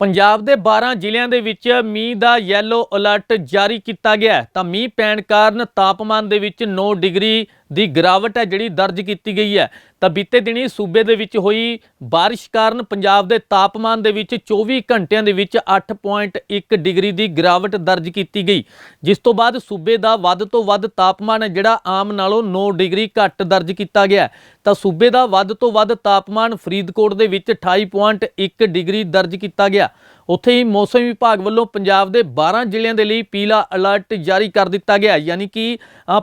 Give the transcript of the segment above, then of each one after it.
ਪੰਜਾਬ ਦੇ 12 ਜ਼ਿਲ੍ਹਿਆਂ ਦੇ ਵਿੱਚ ਮੀਂਹ ਦਾ ਯੈਲੋ ਅਲਰਟ ਜਾਰੀ ਕੀਤਾ ਗਿਆ ਤਾਂ ਮੀਂਹ ਪੈਣ ਕਾਰਨ ਤਾਪਮਾਨ ਦੇ ਵਿੱਚ 9 ਡਿਗਰੀ ਦੀ ਗਿਰਾਵਟ ਹੈ ਜਿਹੜੀ ਦਰਜ ਕੀਤੀ ਗਈ ਹੈ। ਤਾਂ ਬੀਤੇ ਦਿਨੀ ਸੂਬੇ ਦੇ ਵਿੱਚ ਹੋਈ ਬਾਰਿਸ਼ ਕਾਰਨ ਪੰਜਾਬ ਦੇ ਤਾਪਮਾਨ ਦੇ ਵਿੱਚ 24 ਘੰਟਿਆਂ ਦੇ ਵਿੱਚ 8.1 ਡਿਗਰੀ ਦੀ ਗਿਰਾਵਟ ਦਰਜ ਕੀਤੀ ਗਈ। ਜਿਸ ਤੋਂ ਬਾਅਦ ਸੂਬੇ ਦਾ ਵੱਧ ਤੋਂ ਵੱਧ ਤਾਪਮਾਨ ਹੈ ਜਿਹੜਾ ਆਮ ਨਾਲੋਂ 9 ਡਿਗਰੀ ਘੱਟ ਦਰਜ ਕੀਤਾ ਗਿਆ ਤਾਂ ਸੂਬੇ ਦਾ ਵੱਧ ਤੋਂ ਵੱਧ ਤਾਪਮਾਨ ਫਰੀਦਕੋਟ ਦੇ ਵਿੱਚ 28.1 ਡਿਗਰੀ ਦਰਜ ਕੀਤਾ ਗਿਆ। ਉੱਥੇ ਹੀ ਮੌਸਮ ਵਿਭਾਗ ਵੱਲੋਂ ਪੰਜਾਬ ਦੇ 12 ਜ਼ਿਲ੍ਹਿਆਂ ਦੇ ਲਈ ਪੀਲਾ ਅਲਰਟ ਜਾਰੀ ਕਰ ਦਿੱਤਾ ਗਿਆ। ਯਾਨੀ ਕਿ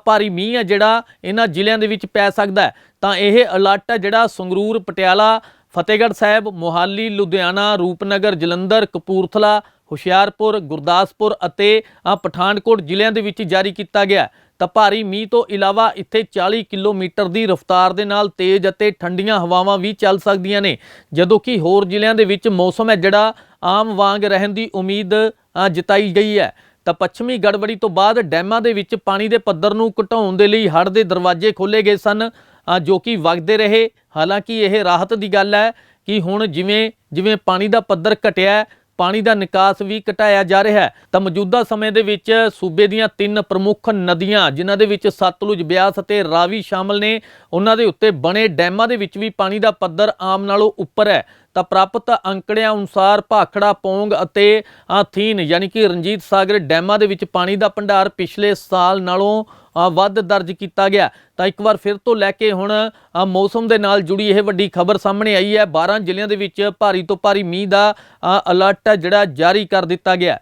ਭਾਰੀ ਮੀਂਹ ਹੈ ਜਿਹੜਾ ਇਹਨਾਂ ਜ਼ਿਲ੍ਹਿਆਂ ਦੇ ਵਿੱਚ ਪੈ ਸਕਦਾ ਹੈ। ਤਾਂ ਇਹ ਅਲਰਟ ਹੈ ਜਿਹੜਾ ਸੰਗਰੂਰ, ਪਟਿਆਲਾ, ਫਤਿਹਗੜ੍ਹ ਸਾਹਿਬ, ਮੋਹਾਲੀ, ਲੁਧਿਆਣਾ, ਰੂਪਨਗਰ, ਜਲੰਧਰ, ਕਪੂਰਥਲਾ ਹੁਸ਼ਿਆਰਪੁਰ, ਗੁਰਦਾਸਪੁਰ ਅਤੇ ਪਠਾਨਕੋਟ ਜ਼ਿਲ੍ਹਿਆਂ ਦੇ ਵਿੱਚ ਜਾਰੀ ਕੀਤਾ ਗਿਆ। ਤਾਂ ਭਾਰੀ ਮੀਂਹ ਤੋਂ ਇਲਾਵਾ ਇੱਥੇ 40 ਕਿਲੋਮੀਟਰ ਦੀ ਰਫ਼ਤਾਰ ਦੇ ਨਾਲ ਤੇਜ਼ ਅਤੇ ਠੰਡੀਆਂ ਹਵਾਵਾਂ ਵੀ ਚੱਲ ਸਕਦੀਆਂ ਨੇ। ਜਦੋਂ ਕਿ ਹੋਰ ਜ਼ਿਲ੍ਹਿਆਂ ਦੇ ਵਿੱਚ ਮੌਸਮ ਹੈ ਜਿਹੜਾ ਆਮ ਵਾਂਗ ਰਹਿਣ ਦੀ ਉਮੀਦ ਜਤਾਈ ਗਈ ਹੈ। ਤਾਂ ਪੱਛਮੀ ਗੜਬੜੀ ਤੋਂ ਬਾਅਦ ਡੈਮਾਂ ਦੇ ਵਿੱਚ ਪਾਣੀ ਦੇ ਪੱਧਰ ਨੂੰ ਘਟਾਉਣ ਦੇ ਲਈ ਹੜ੍ਹ ਦੇ ਦਰਵਾਜ਼ੇ ਖੋਲ੍ਹੇ ਗਏ ਸਨ ਜੋ ਕਿ ਵਗਦੇ ਰਹੇ। ਹਾਲਾਂਕਿ ਇਹ ਰਾਹਤ ਦੀ ਗੱਲ ਹੈ ਕਿ ਹੁਣ ਜਿਵੇਂ ਜਿਵੇਂ ਪਾਣੀ ਦਾ ਪੱਧਰ ਘਟਿਆ ਪਾਣੀ ਦਾ ਨਿਕਾਸ ਵੀ ਘਟਾਇਆ ਜਾ ਰਿਹਾ ਹੈ। ਤਾਂ ਮੌਜੂਦਾ ਸਮੇਂ ਦੇ ਵਿੱਚ ਸੂਬੇ ਦੀਆਂ ਤਿੰਨ ਪ੍ਰਮੁੱਖ ਨਦੀਆਂ ਜਿਨ੍ਹਾਂ ਦੇ ਵਿੱਚ ਸਤਲੁਜ ਬਿਆਸ ਅਤੇ ਰਾਵੀ ਸ਼ਾਮਲ ਨੇ ਉਹਨਾਂ ਦੇ ਉੱਤੇ ਬਣੇ ਡੈਮਾਂ ਦੇ ਵਿੱਚ ਵੀ ਪਾਣੀ ਦਾ ਪੱਧਰ ਆਮ ਨਾਲੋਂ ਉੱਪਰ ਹੈ। ਤਾਂ ਪ੍ਰਾਪਤ ਅੰਕੜਿਆਂ ਅਨੁਸਾਰ ਭਾਖੜਾ ਪੌਂਗ ਅਤੇ ਅ, ਥੀਨ ਯਾਨੀ ਕਿ ਰਣਜੀਤ ਸਾਗਰ ਡੈਮਾਂ ਦੇ ਵਿੱਚ ਪਾਣੀ ਦਾ ਭੰਡਾਰ ਪਿਛਲੇ ਸਾਲ ਨਾਲੋਂ ਵੱਧ ਦਰਜ ਕੀਤਾ ਗਿਆ। ਤਾਂ ਇੱਕ ਵਾਰ ਫਿਰ ਤੋਂ ਲੈ ਕੇ ਹੁਣ ਮੌਸਮ ਦੇ ਨਾਲ ਜੁੜੀ ਇਹ ਵੱਡੀ ਖਬਰ ਸਾਹਮਣੇ ਆਈ ਹੈ। 12 ਜ਼ਿਲ੍ਹਿਆਂ ਦੇ ਵਿੱਚ ਭਾਰੀ ਤੋਂ ਭਾਰੀ ਮੀਂਹ ਦਾ ਅਲਰਟ ਹੈ ਜਿਹੜਾ ਜਾਰੀ ਕਰ ਦਿੱਤਾ ਗਿਆ।